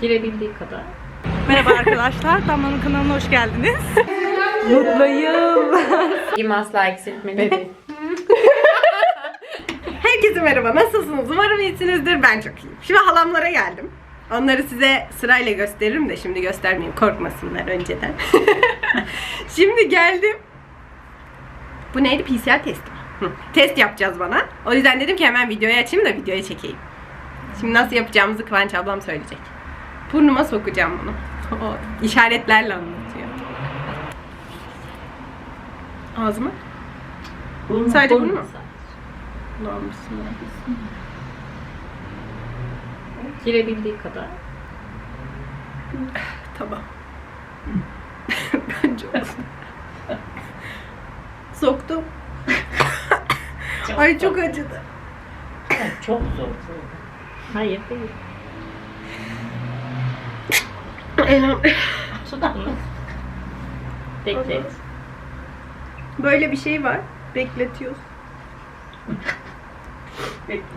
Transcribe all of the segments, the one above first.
Girebildiği kadar. Merhaba arkadaşlar, Damla'nın kanalına hoş geldiniz. Mutluyum. Kim asla eksiltmedi. Herkese merhaba, nasılsınız? Umarım iyisinizdir, ben çok iyiyim. Şimdi halamlara geldim. Onları size sırayla gösteririm de şimdi göstermeyeyim, korkmasınlar önceden. şimdi geldim. Bu neydi? PCR testi Test yapacağız bana. O yüzden dedim ki hemen videoyu açayım da videoya çekeyim. Şimdi nasıl yapacağımızı Kıvanç ablam söyleyecek. Burnuma sokacağım bunu. O işaretlerle anlatıyor. Ağzıma? Sadece bunu mu? Allah'ım bismillah. Girebildiği kadar. Tamam. Bence olsun. Soktum. Ay çok acıdı. Çok zor. Hayır değil. Elim. Sudan mı? Bekle. Böyle bir şey var. Bekletiyoruz.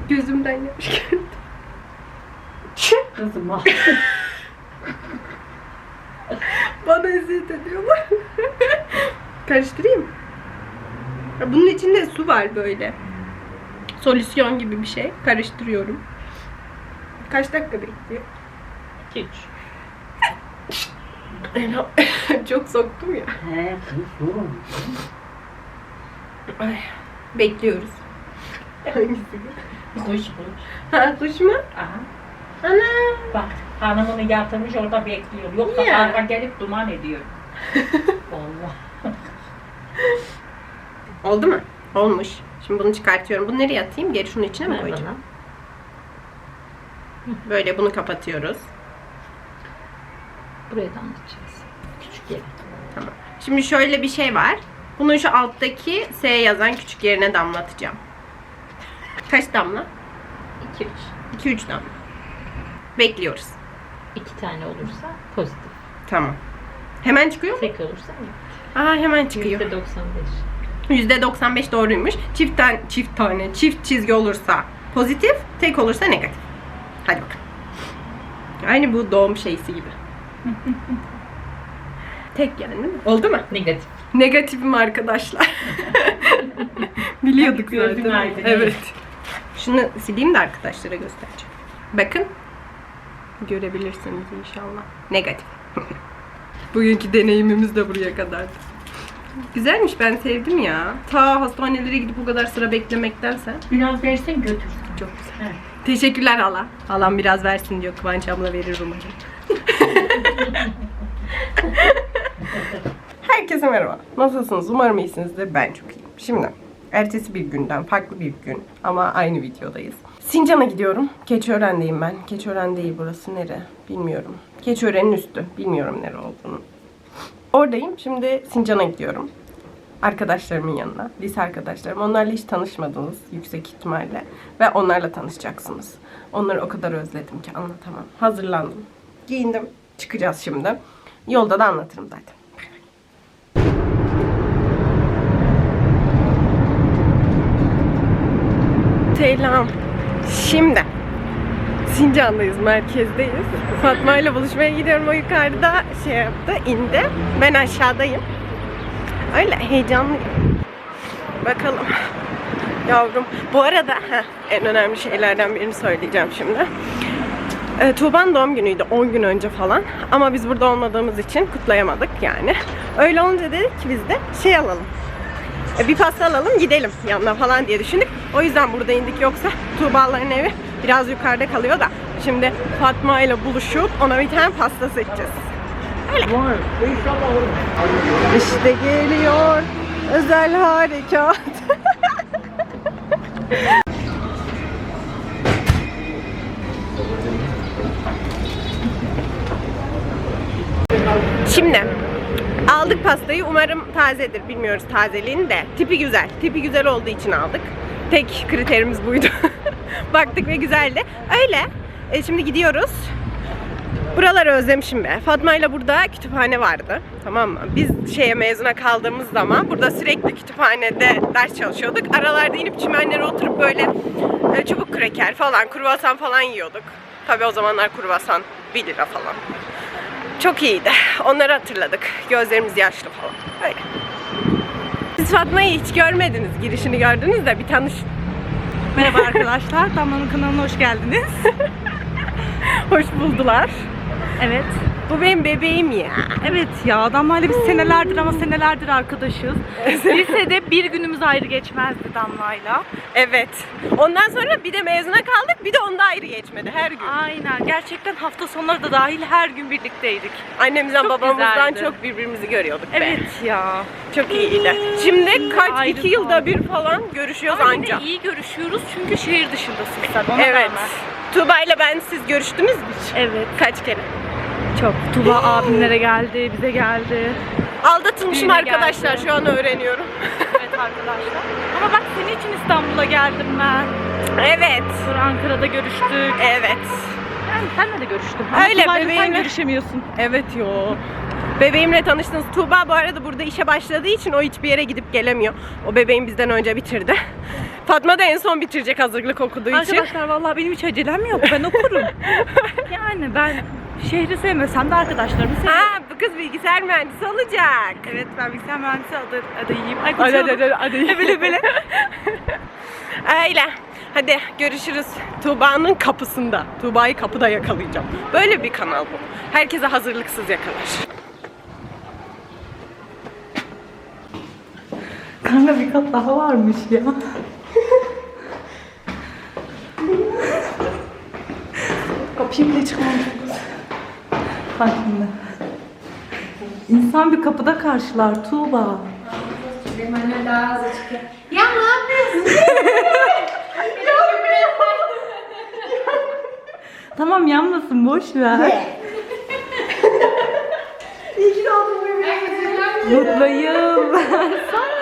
Gözümden geldi. Kızım ah. Bana eziyet ediyorlar. Karıştırayım. Ya Bunun içinde su var böyle. Solüsyon gibi bir şey. Karıştırıyorum. Kaç dakika bekliyor? Hiç. Çok soktum ya. He kızım. Ay, bekliyoruz. Hangisi? Kuş kuş. Ha kuş mu? Aha. Ana. Bak hanımını yatırmış orada bekliyor. Yoksa Ya. karga gelip duman ediyor. Allah. Oldu mu? Olmuş. Şimdi bunu çıkartıyorum. Bunu nereye atayım? Geri şunun içine mi koyacağım? Böyle bunu kapatıyoruz. Buraya damlatacağız. Küçük yere. Tamam. Şimdi şöyle bir şey var. Bunun şu alttaki S yazan küçük yerine damlatacağım. Kaç damla? 2 3. 2-3 damla. Bekliyoruz. 2 tane olursa pozitif. Tamam. Hemen çıkıyor mu? Tek olursa mı? Aa hemen çıkıyor. %95. %95 doğruymuş. Çift tane, çift tane, çift çizgi olursa pozitif, tek olursa negatif. Hadi bakalım. Aynı bu doğum şeysi gibi. tek yani değil mi? Oldu mu? Negatif. Negatifim arkadaşlar. Biliyorduk zaten. Evet. Şunu sileyim de arkadaşlara göstereceğim. Bakın. Görebilirsiniz inşallah. Negatif. Bugünkü deneyimimiz de buraya kadardı. Güzelmiş ben sevdim ya. Ta hastanelere gidip o kadar sıra beklemektense. Biraz versin götürsün. Çok güzel. Evet. Teşekkürler hala. Halam biraz versin diyor. Kıvanç abla verir umarım. Herkese merhaba. Nasılsınız? Umarım iyisinizdir. Ben çok iyiyim. Şimdi ertesi bir günden farklı bir gün ama aynı videodayız. Sincan'a gidiyorum. Keçiören'deyim ben. Keçiören değil burası nere? Bilmiyorum. Keçiören'in üstü. Bilmiyorum nere olduğunu. Oradayım. Şimdi Sincan'a gidiyorum. Arkadaşlarımın yanına. Lise arkadaşlarım. Onlarla hiç tanışmadınız yüksek ihtimalle. Ve onlarla tanışacaksınız. Onları o kadar özledim ki anlatamam. Hazırlandım. Giyindim. Çıkacağız şimdi. Yolda da anlatırım zaten. Selam. Şimdi Sincan'dayız, merkezdeyiz. Fatma ile buluşmaya gidiyorum. O yukarıda şey yaptı, indi. Ben aşağıdayım. Öyle heyecanlıyım. Bakalım. Yavrum. Bu arada heh, en önemli şeylerden birini söyleyeceğim şimdi. E, Tuğba'nın doğum günüydü 10 gün önce falan. Ama biz burada olmadığımız için kutlayamadık yani. Öyle olunca dedik ki biz de şey alalım. E, bir pasta alalım gidelim yanına falan diye düşündük. O yüzden burada indik yoksa Tuğba'ların evi biraz yukarıda kalıyor da. Şimdi Fatma ile buluşup ona bir tane pasta seçeceğiz. Öyle. İşte geliyor özel harekat. Şimdi aldık pastayı. Umarım tazedir. Bilmiyoruz tazeliğini de. Tipi güzel. Tipi güzel olduğu için aldık. Tek kriterimiz buydu. Baktık ve güzeldi. Öyle. E, şimdi gidiyoruz. Buraları özlemişim be. Fatma ile burada kütüphane vardı. Tamam mı? Biz şeye mezuna kaldığımız zaman burada sürekli kütüphanede ders çalışıyorduk. Aralarda inip çimenlere oturup böyle e, çubuk kreker falan, kruvasan falan yiyorduk. Tabii o zamanlar kruvasan 1 lira falan. Çok iyiydi. Onları hatırladık. Gözlerimiz yaşlı falan. Öyle. Siz Fatma'yı hiç görmediniz. Girişini gördünüz de bir tanış. Merhaba arkadaşlar, Damla'nın kanalına hoş geldiniz. Hoş buldular. Evet. Bu benim bebeğim ya. Evet ya, Damla'yla biz senelerdir ama senelerdir arkadaşız. Lisede bir günümüz ayrı geçmezdi Damla'yla. Evet. Ondan sonra bir de mezuna kaldık. Bir de onda ayrı geçmedi her gün. Aynen, gerçekten hafta sonları da dahil her gün birlikteydik. Annemizden Çok babamızdan güzeldi. çok birbirimizi görüyorduk be. Evet ya. Çok iyiydi. Şimdi kaç Ayrı iki yılda bir falan görüşüyoruz Ama anca. yine iyi görüşüyoruz çünkü şehir dışındasın sen ona Evet. rağmen. Tuğba ile ben siz görüştünüz mü hiç? Evet, Kaç kere? Çok. Tuba abimlere geldi, bize geldi. Aldatılmışım Düğüne arkadaşlar geldi. şu an öğreniyorum. Evet arkadaşlar. Ama bak senin için İstanbul'a geldim ben. evet. Sonra Ankara'da görüştük. Evet. Yani senle de görüştüm. Ama Öyle, Tuba'yla sen bebeğimle- görüşemiyorsun. Evet yo. Bebeğimle tanıştınız. Tuğba bu arada burada işe başladığı için o hiçbir yere gidip gelemiyor. O bebeğim bizden önce bitirdi. Fatma da en son bitirecek hazırlık okuduğu için. Arkadaşlar vallahi benim hiç acelem yok. Ben okurum. yani ben şehri sevmesem de arkadaşlarımı seviyorum. Ha bu kız bilgisayar mühendisi olacak. Evet ben bilgisayar mühendisi adı, adayıyım. Ay Hadi hadi konuşamadım. hadi. hadi. Böyle böyle. Öyle. Hadi görüşürüz. Tuğba'nın kapısında. Tuğba'yı kapıda yakalayacağım. Böyle bir kanal bu. Herkese hazırlıksız yakalar. Kanka bir kat daha varmış ya. Kapıyı bile çıkmam Farkında. İnsan bir kapıda karşılar Tuğba. Tamam yanmasın boş ver. Mutluyum. Sana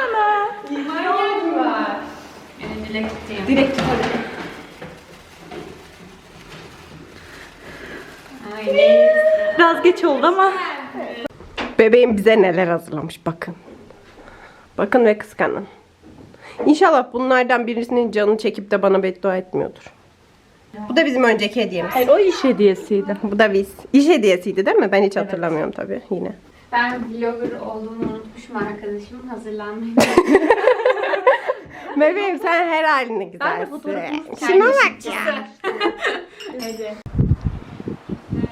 Direkt çıkarım. Aynen. Biraz geç oldu ama. Bebeğim bize neler hazırlamış bakın. Bakın ve kıskanın. İnşallah bunlardan birisinin canı çekip de bana beddua etmiyordur. Bu da bizim önceki hediyemiz. Hayır o iş hediyesiydi. Bu da biz. İş hediyesiydi değil mi? Ben hiç hatırlamıyorum tabii yine. Ben vlogger olduğumu unutmuşum arkadaşım. Hazırlanmayı. Bebeğim sen her haline güzelsin. fotoğrafımız Şuna bak ya.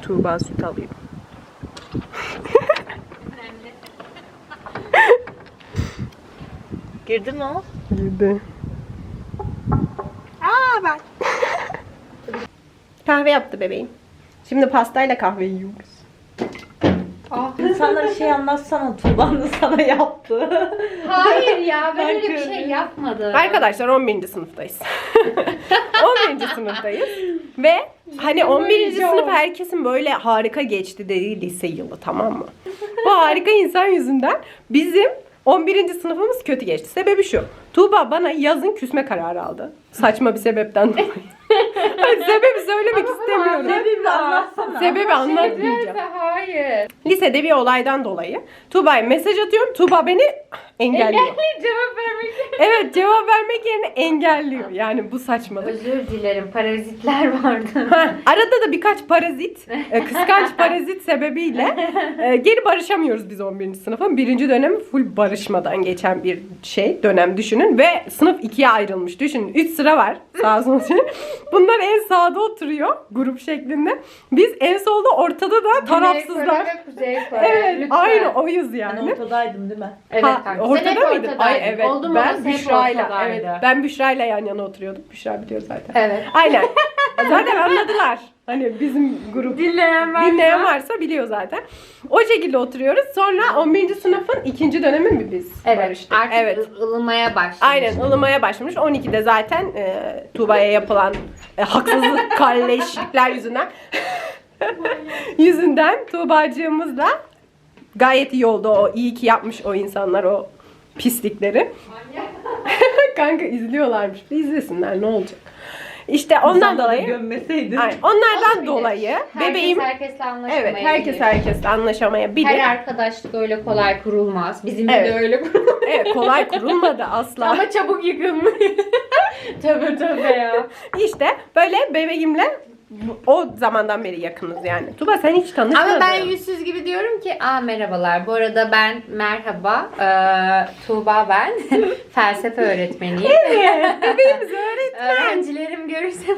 Tuğba süt alayım. Girdi mi o? Girdi. Aa bak. kahve yaptı bebeğim. Şimdi pastayla kahve yiyoruz. İnsanlara şey anlatsana Tuğba'nın sana yaptı. Hayır ya ben öyle bir şey yapmadım. Arkadaşlar 11. sınıftayız. 11. sınıftayız. Ve hani 11. sınıf herkesin böyle harika geçti dediği lise yılı tamam mı? Bu harika insan yüzünden bizim 11. sınıfımız kötü geçti. Sebebi şu. Tuğba bana yazın küsme kararı aldı. Saçma bir sebepten dolayı. Hayır, sebebi söylemek istemiyorum. Sebebi anlatsana. Sebebi anlatmayacağım. Hayır. Lisede bir olaydan dolayı Tuğba'ya mesaj atıyorum. Tuğba beni engelliyor. Cevap vermek Evet cevap vermek yerine engelliyor. Yani bu saçmalık. Özür dilerim. Parazitler vardı. Ha, arada da birkaç parazit, e, kıskanç parazit sebebiyle e, geri barışamıyoruz biz 11. sınıfın. Birinci dönemi full barışmadan geçen bir şey, dönem düşünün. Ve sınıf ikiye ayrılmış. Düşünün 3 sıra var sağ sol. Bunlar en sağda oturuyor grup şeklinde. Biz en solda ortada da tarafsızlar. Güney Kore ve Kuzey Kore. Evet Lütfen. aynı oyuz Ben yani. ortadaydım değil mi? Evet Ha, kanka. ortada Sen hep mıydın? Ay evet. Oldum ben Büşra'yla evet. Ben Büşra'yla yan yana oturuyorduk. Büşra biliyor zaten. Evet. Aynen. zaten anladılar. Hani bizim grup Dinleyen var. dinleyen varsa biliyor zaten. O şekilde oturuyoruz. Sonra 11. sınıfın ikinci dönemi mi biz Evet. barıştık? Artık Evet. ılımaya başlamış. Aynen ılımaya başlamış. 12'de zaten e, Tuğba'ya yapılan e, haksızlık, kalleşlikler yüzünden yüzünden Tuğba'cığımızla gayet iyi oldu. O iyi ki yapmış o insanlar o pislikleri. Kanka izliyorlarmış. Bir izlesinler ne olacak. İşte ondan dolayı Gömmeseydin. Aynen, onlardan Olabilir. dolayı Herkes bebeğim herkesle anlaşamayabilir. evet herkes herkesle anlaşamayabilir. Her arkadaşlık öyle kolay kurulmaz. Bizim Evet. de öyle kurulmaz. Evet kolay kurulmadı asla. Ama çabuk yıkılmış. tövbe tövbe ya. İşte böyle bebeğimle o zamandan beri yakınız yani. Tuba sen hiç tanışmadın. Ama ben yüzsüz gibi diyorum ki aa merhabalar. Bu arada ben merhaba. Ee, Tuğba ben. Felsefe öğretmeniyim. Bebeğimiz öğretmen. Öğrencilerim görürse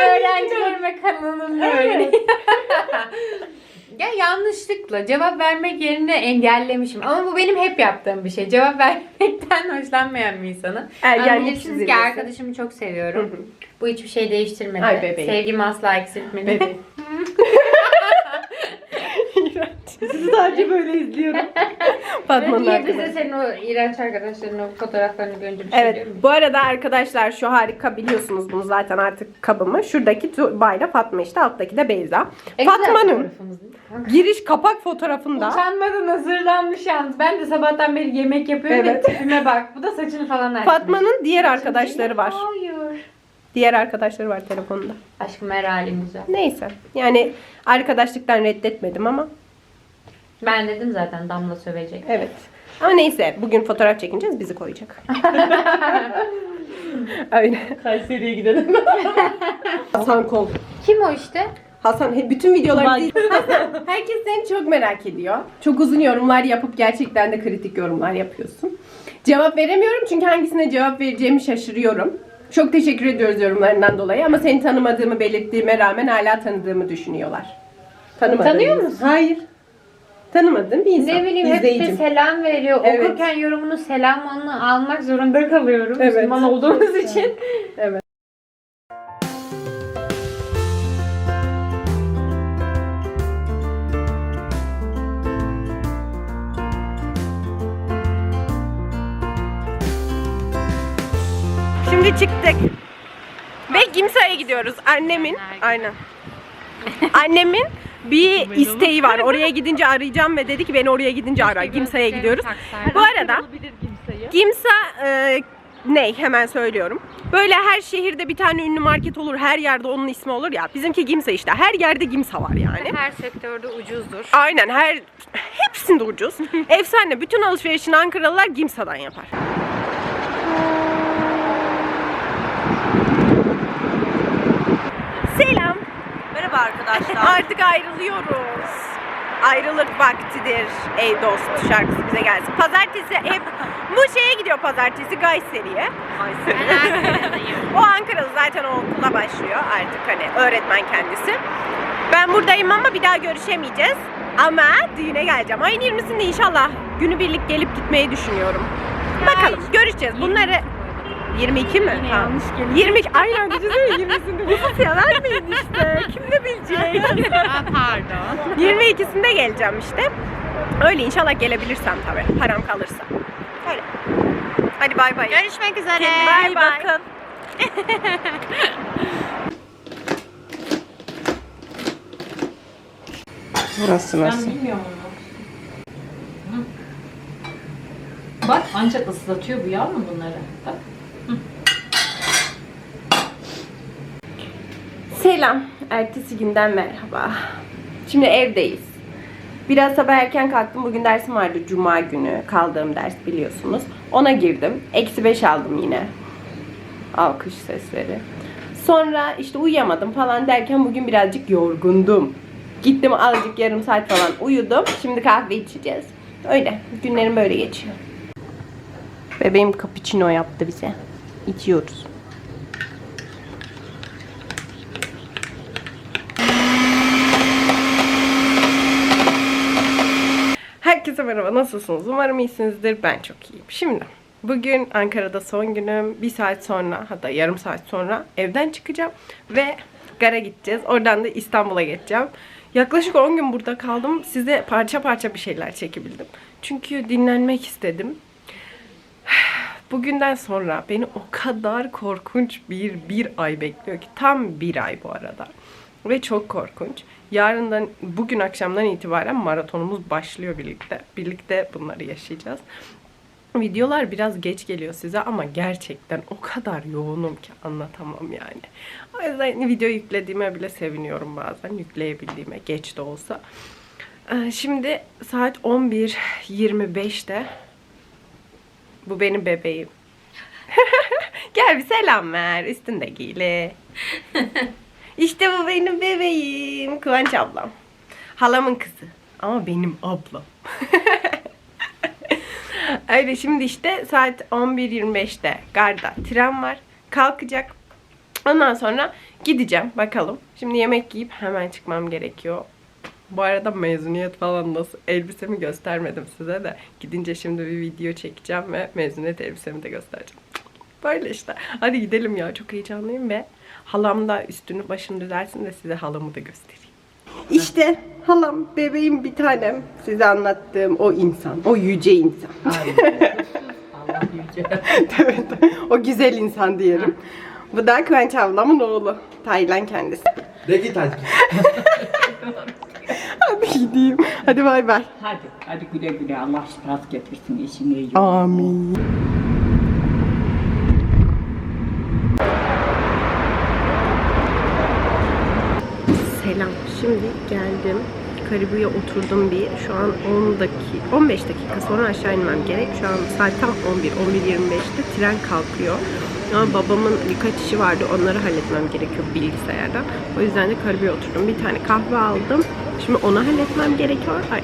öğrencilerime kanalımda öğreneyim. ya yanlışlıkla cevap vermek yerine engellemişim. Ama bu benim hep yaptığım bir şey. Cevap vermekten hoşlanmayan bir insanım. Ergenlik bilirsiniz ki arkadaşımı çok seviyorum. Bu hiçbir şey değiştirmedi. Ay bebeğim. Sevgimi asla eksiltmedi. Bebeğim. sadece böyle izliyorum. Fatma'nın Niye bize arkadaşı. senin o iğrenç arkadaşların o fotoğraflarını görünce bir şey Evet. diyor mu? Bu arada arkadaşlar şu harika biliyorsunuz bunu zaten artık kabımı. Şuradaki ile Fatma işte alttaki de Beyza. Güzel Fatma'nın fotoğrafımız değil mi? giriş kapak fotoğrafında Utanmadan hazırlanmış yalnız. Ben de sabahtan beri yemek yapıyorum Evet. ve tipime bak. Bu da saçını falan açmış. Fatma'nın diğer arkadaşları var. Hayır. Diğer arkadaşları var telefonunda. Aşkım her halim güzel. Neyse. Yani arkadaşlıktan reddetmedim ama Ben dedim zaten Damla sövecek. evet. Ama neyse bugün fotoğraf çekineceğiz bizi koyacak. Öyle. Kayseri'ye gidelim. Hasan Kol. Kim o işte? Hasan he- bütün videoları Tuba- değil. Hasan, herkes seni çok merak ediyor. Çok uzun yorumlar yapıp gerçekten de kritik yorumlar yapıyorsun. Cevap veremiyorum çünkü hangisine cevap vereceğimi şaşırıyorum. Çok teşekkür ediyoruz yorumlarından dolayı ama seni tanımadığımı belirttiğime rağmen hala tanıdığımı düşünüyorlar. Tanımadığım Tanıyor musun? Hayır. Tanımadığım bir insan. Ne bileyim hep de İzleyicim. selam veriyor. Evet. Okurken yorumunu selamını almak zorunda kalıyorum. Evet. Müslüman olduğumuz için. Evet. Şimdi çıktık. Ve Gimsa'ya gidiyoruz. Annemin, aynen. Annemin bir isteği var. Oraya gidince arayacağım ve dedi ki beni oraya gidince ara. Gimsa'ya gidiyoruz. Bu arada Gimsa e, ne? Hemen söylüyorum. Böyle her şehirde bir tane ünlü market olur. Her yerde onun ismi olur ya. Bizimki Gimsa işte. Her yerde Gimsa var yani. Her sektörde ucuzdur. Aynen her hepsinde ucuz. Efsane. Bütün alışverişini Ankaralılar Gimsa'dan yapar. Selam. Merhaba arkadaşlar. Artık ayrılıyoruz. Ayrılık vaktidir ey dost şarkısı bize gelsin. Pazartesi hep bu şeye gidiyor pazartesi Gayseri'ye. o Ankaralı zaten o okula başlıyor artık hani öğretmen kendisi. Ben buradayım ama bir daha görüşemeyeceğiz. Ama düğüne geleceğim. Ayın 20'sinde inşallah günübirlik gelip gitmeyi düşünüyorum. Bakalım görüşeceğiz. Bunları 22 mi? Yine yanlış geliyor. 22 aynen düşünsene 20'sinde. Bu mıydı işte? Kim ne bilecek? pardon. 22'sinde geleceğim işte. Öyle inşallah gelebilirsem tabii. Param kalırsa. Öyle. Hadi bay bay. Görüşmek üzere. Bay bay. bakın. Burası Ben nasıl? bilmiyorum onu. Bak ancak ıslatıyor bu yavrum bunları. Bak. Selam. Ertesi günden merhaba. Şimdi evdeyiz. Biraz sabah erken kalktım. Bugün dersim vardı. Cuma günü kaldığım ders biliyorsunuz. Ona girdim. Eksi 5 aldım yine. Alkış sesleri. Sonra işte uyuyamadım falan derken bugün birazcık yorgundum. Gittim azıcık yarım saat falan uyudum. Şimdi kahve içeceğiz. Öyle. Günlerim böyle geçiyor. Bebeğim cappuccino yaptı bize. İçiyoruz. Herkese merhaba, nasılsınız? Umarım iyisinizdir. Ben çok iyiyim. Şimdi, bugün Ankara'da son günüm. Bir saat sonra, hatta yarım saat sonra evden çıkacağım. Ve gara gideceğiz. Oradan da İstanbul'a geçeceğim. Yaklaşık 10 gün burada kaldım. Size parça parça bir şeyler çekebildim. Çünkü dinlenmek istedim. Bugünden sonra beni o kadar korkunç bir bir ay bekliyor ki. Tam bir ay bu arada. Ve çok korkunç. Yarından, bugün akşamdan itibaren maratonumuz başlıyor birlikte. Birlikte bunları yaşayacağız. Videolar biraz geç geliyor size ama gerçekten o kadar yoğunum ki anlatamam yani. O yüzden video yüklediğime bile seviniyorum bazen. Yükleyebildiğime geç de olsa. Ee, Şimdi saat 11.25'te. Bu benim bebeğim. Gel bir selam ver. Üstünde giyli. İşte bu benim bebeğim. Kıvanç ablam. Halamın kızı. Ama benim ablam. Öyle şimdi işte saat 11.25'te garda tren var. Kalkacak. Ondan sonra gideceğim bakalım. Şimdi yemek yiyip hemen çıkmam gerekiyor. Bu arada mezuniyet falan nasıl elbisemi göstermedim size de. Gidince şimdi bir video çekeceğim ve mezuniyet elbisemi de göstereceğim. Böyle işte. Hadi gidelim ya. Çok heyecanlıyım ve halam da üstünü başını düzelsin de size halamı da göstereyim. İşte halam, bebeğim bir tanem. Size anlattığım o insan. O yüce insan. Allah yüce. evet. O güzel insan diyelim. Bu da Kıvanç ablamın oğlu. Taylan kendisi. De git hadi. Hadi gideyim. Hadi bay bay. Hadi, hadi güle güle Allah şifat getirsin işini. Amin. Selam. Şimdi geldim. Karibu'ya oturdum bir. Şu an 10 dakika, 15 dakika sonra aşağı inmem gerek. Şu an saat tam 11, 11.25'te tren kalkıyor. Ama babamın birkaç işi vardı. Onları halletmem gerekiyor bilgisayarda. O yüzden de Karibu'ya oturdum. Bir tane kahve aldım. Şimdi onu halletmem gerekiyor. Ay.